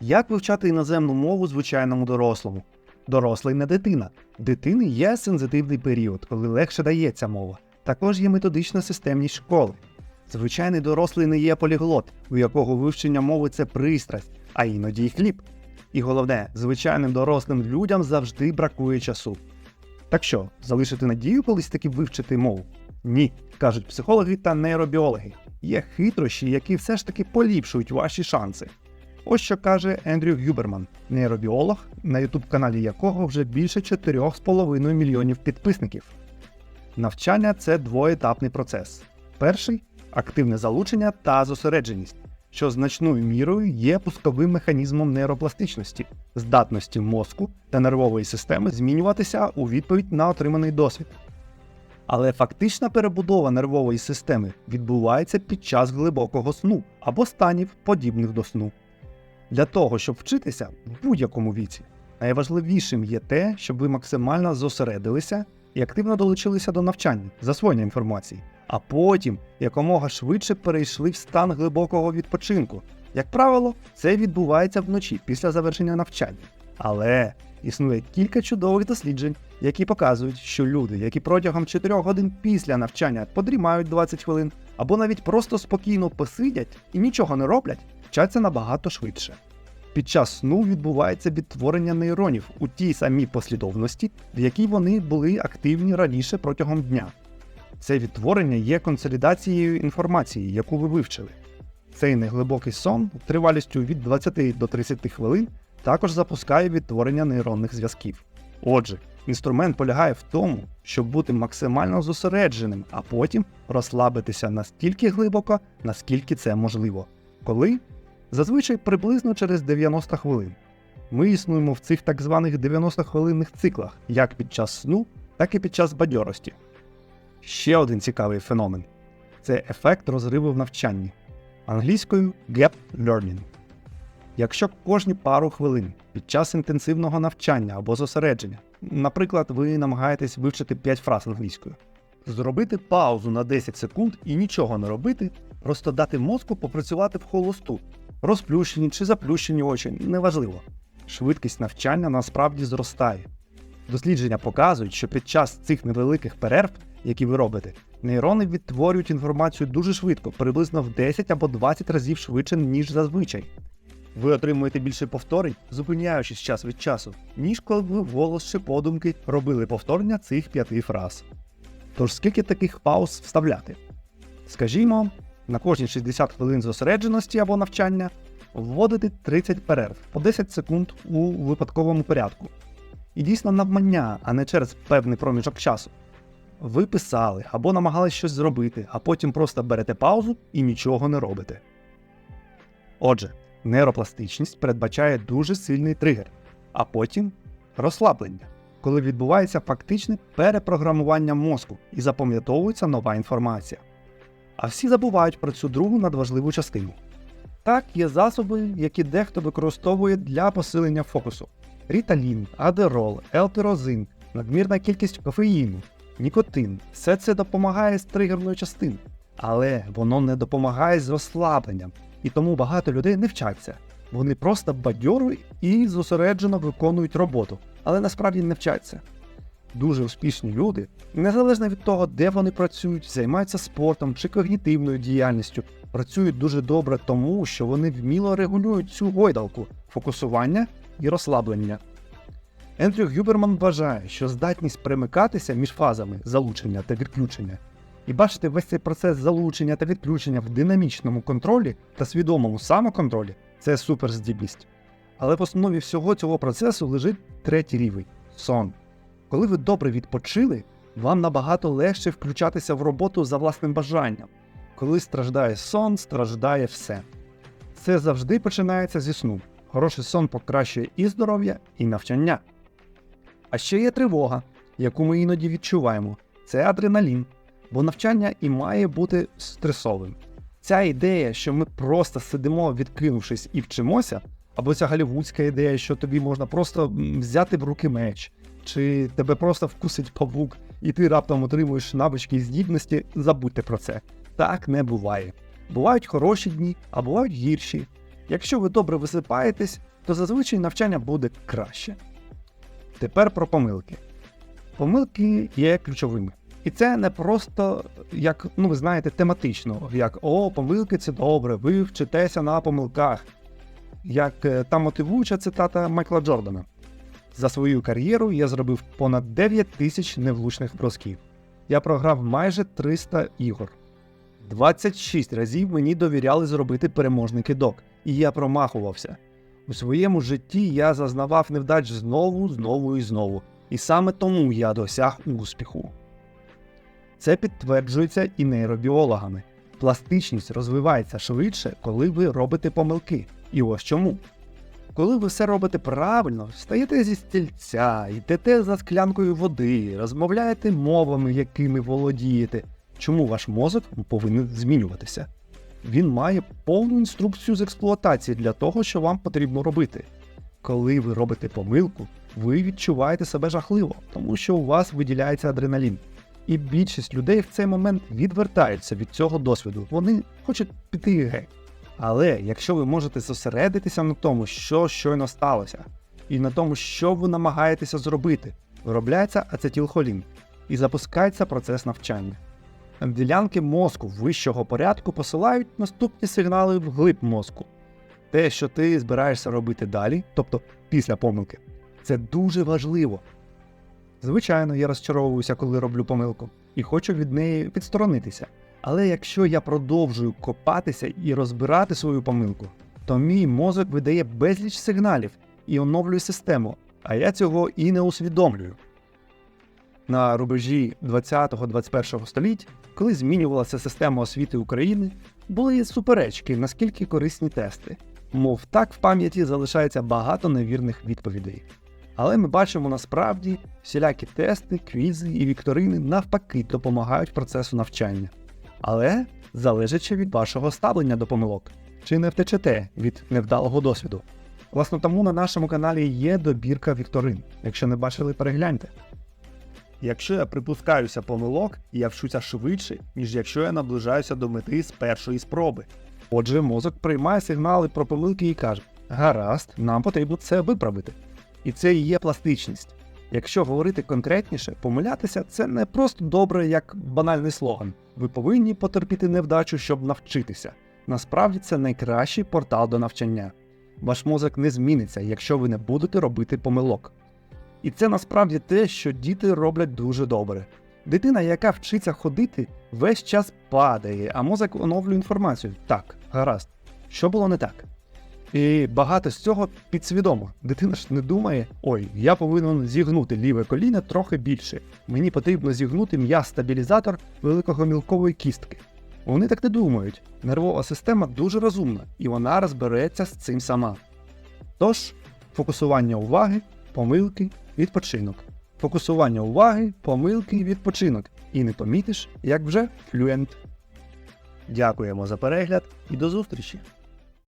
Як вивчати іноземну мову звичайному дорослому? Дорослий не дитина. Дитини є сензитивний період, коли легше дається мова. Також є методична системність школи. Звичайний дорослий не є поліглот, у якого вивчення мови це пристрасть, а іноді й хліб. І головне, звичайним дорослим людям завжди бракує часу. Так що, залишити надію колись таки вивчити мову? Ні, кажуть психологи та нейробіологи. Є хитрощі, які все ж таки поліпшують ваші шанси. Ось що каже Ендрю Гюберман, нейробіолог, на ютуб-каналі якого вже більше 4,5 мільйонів підписників. Навчання це двоетапний процес. Перший активне залучення та зосередженість, що значною мірою є пусковим механізмом нейропластичності, здатності мозку та нервової системи змінюватися у відповідь на отриманий досвід. Але фактична перебудова нервової системи відбувається під час глибокого сну або станів, подібних до сну. Для того, щоб вчитися в будь-якому віці, найважливішим є те, щоб ви максимально зосередилися і активно долучилися до навчання, засвоєння інформації, а потім якомога швидше перейшли в стан глибокого відпочинку. Як правило, це відбувається вночі після завершення навчання. Але існує кілька чудових досліджень, які показують, що люди, які протягом 4 годин після навчання подрімають 20 хвилин, або навіть просто спокійно посидять і нічого не роблять, вчаться набагато швидше. Під час сну відбувається відтворення нейронів у тій самій послідовності, в якій вони були активні раніше протягом дня. Це відтворення є консолідацією інформації, яку ви вивчили. Цей неглибокий сон тривалістю від 20 до 30 хвилин також запускає відтворення нейронних зв'язків. Отже, інструмент полягає в тому, щоб бути максимально зосередженим, а потім розслабитися настільки глибоко, наскільки це можливо. Коли? Зазвичай приблизно через 90 хвилин. Ми існуємо в цих так званих 90-хвилинних циклах, як під час сну, так і під час бадьорості. Ще один цікавий феномен це ефект розриву в навчанні, англійською gap learning. Якщо кожні пару хвилин під час інтенсивного навчання або зосередження, наприклад, ви намагаєтесь вивчити 5 фраз англійською, зробити паузу на 10 секунд і нічого не робити, просто дати мозку попрацювати в холосту, розплющені чи заплющені очі, неважливо. Швидкість навчання насправді зростає. Дослідження показують, що під час цих невеликих перерв, які ви робите, нейрони відтворюють інформацію дуже швидко, приблизно в 10 або 20 разів швидше, ніж зазвичай. Ви отримуєте більше повторень, зупиняючись час від часу, ніж коли ви вголос чи подумки робили повторення цих п'яти фраз. Тож скільки таких пауз вставляти? Скажімо, на кожні 60 хвилин зосередженості або навчання вводити 30 перерв по 10 секунд у випадковому порядку. І дійсно навмання, а не через певний проміжок часу. Ви писали або намагались щось зробити, а потім просто берете паузу і нічого не робите. Отже, нейропластичність передбачає дуже сильний тригер, а потім розслаблення, коли відбувається фактичне перепрограмування мозку і запам'ятовується нова інформація. А всі забувають про цю другу надважливу частину. Так, є засоби, які дехто використовує для посилення фокусу: ріталін, адерол, елпірозин, надмірна кількість кофеїну, нікотин все це допомагає з тригерною частиною, але воно не допомагає з розслабленням, і тому багато людей не вчаться. Вони просто бадьоро і зосереджено виконують роботу, але насправді не вчаться. Дуже успішні люди, незалежно від того, де вони працюють, займаються спортом чи когнітивною діяльністю, працюють дуже добре тому, що вони вміло регулюють цю гойдалку фокусування і розслаблення. Ендрю Гюберман вважає, що здатність перемикатися між фазами залучення та відключення і бачити весь цей процес залучення та відключення в динамічному контролі та свідомому самоконтролі це суперздібність. Але в основі всього цього процесу лежить третій рівень сон. Коли ви добре відпочили, вам набагато легше включатися в роботу за власним бажанням. Коли страждає сон, страждає все. Це завжди починається зі сну. Хороший сон покращує і здоров'я, і навчання. А ще є тривога, яку ми іноді відчуваємо. Це адреналін, бо навчання і має бути стресовим. Ця ідея, що ми просто сидимо, відкинувшись і вчимося, або ця голівудська ідея, що тобі можна просто взяти в руки меч, чи тебе просто вкусить павук, і ти раптом отримуєш навички і здібності, забудьте про це. Так не буває. Бувають хороші дні, а бувають гірші. Якщо ви добре висипаєтесь, то зазвичай навчання буде краще. Тепер про помилки. Помилки є ключовими. І це не просто як, ну ви знаєте, тематично, як о, помилки це добре, ви вчитеся на помилках. Як е, та мотивуюча цитата Майкла Джордана. За свою кар'єру я зробив понад 9 тисяч невлучних бросків. Я програв майже 300 ігор. 26 разів мені довіряли зробити переможний кидок, і я промахувався. У своєму житті я зазнавав невдач знову, знову і знову. І саме тому я досяг успіху. Це підтверджується і нейробіологами. Пластичність розвивається швидше, коли ви робите помилки. І ось чому. Коли ви все робите правильно, встаєте зі стільця, йдете за склянкою води, розмовляєте мовами, якими володієте. Чому ваш мозок повинен змінюватися? Він має повну інструкцію з експлуатації для того, що вам потрібно робити. Коли ви робите помилку, ви відчуваєте себе жахливо, тому що у вас виділяється адреналін. І більшість людей в цей момент відвертаються від цього досвіду. Вони хочуть піти геть. Але якщо ви можете зосередитися на тому, що щойно сталося, і на тому, що ви намагаєтеся зробити, виробляється ацетилхолін і запускається процес навчання. Ділянки мозку вищого порядку посилають наступні сигнали в глиб мозку. Те, що ти збираєшся робити далі, тобто після помилки, це дуже важливо. Звичайно, я розчаровуюся, коли роблю помилку, і хочу від неї відсторонитися. Але якщо я продовжую копатися і розбирати свою помилку, то мій мозок видає безліч сигналів і оновлює систему, а я цього і не усвідомлюю. На рубежі 20-21 століть, коли змінювалася система освіти України, були суперечки, наскільки корисні тести. Мов так в пам'яті залишається багато невірних відповідей. Але ми бачимо насправді всілякі тести, квізи і вікторини навпаки допомагають процесу навчання. Але залежить ще від вашого ставлення до помилок, чи не втечете від невдалого досвіду. Власне, тому на нашому каналі є добірка вікторин. Якщо не бачили, перегляньте. Якщо я припускаюся помилок, я вчуся швидше, ніж якщо я наближаюся до мети з першої спроби. Отже, мозок приймає сигнали про помилки і каже: гаразд, нам потрібно це виправити. І це і є пластичність. Якщо говорити конкретніше, помилятися це не просто добре як банальний слоган. Ви повинні потерпіти невдачу, щоб навчитися. Насправді це найкращий портал до навчання. Ваш мозок не зміниться, якщо ви не будете робити помилок. І це насправді те, що діти роблять дуже добре. Дитина, яка вчиться ходити, весь час падає, а мозок оновлює інформацію. Так, гаразд. Що було не так? І багато з цього підсвідомо. Дитина ж не думає, ой, я повинен зігнути ліве коліно трохи більше. Мені потрібно зігнути м'яз-стабілізатор великогомілкової кістки. Вони так не думають. Нервова система дуже розумна, і вона розбереться з цим сама. Тож, фокусування уваги, помилки, відпочинок. Фокусування уваги, помилки, відпочинок. І не помітиш, як вже флюент. Дякуємо за перегляд і до зустрічі!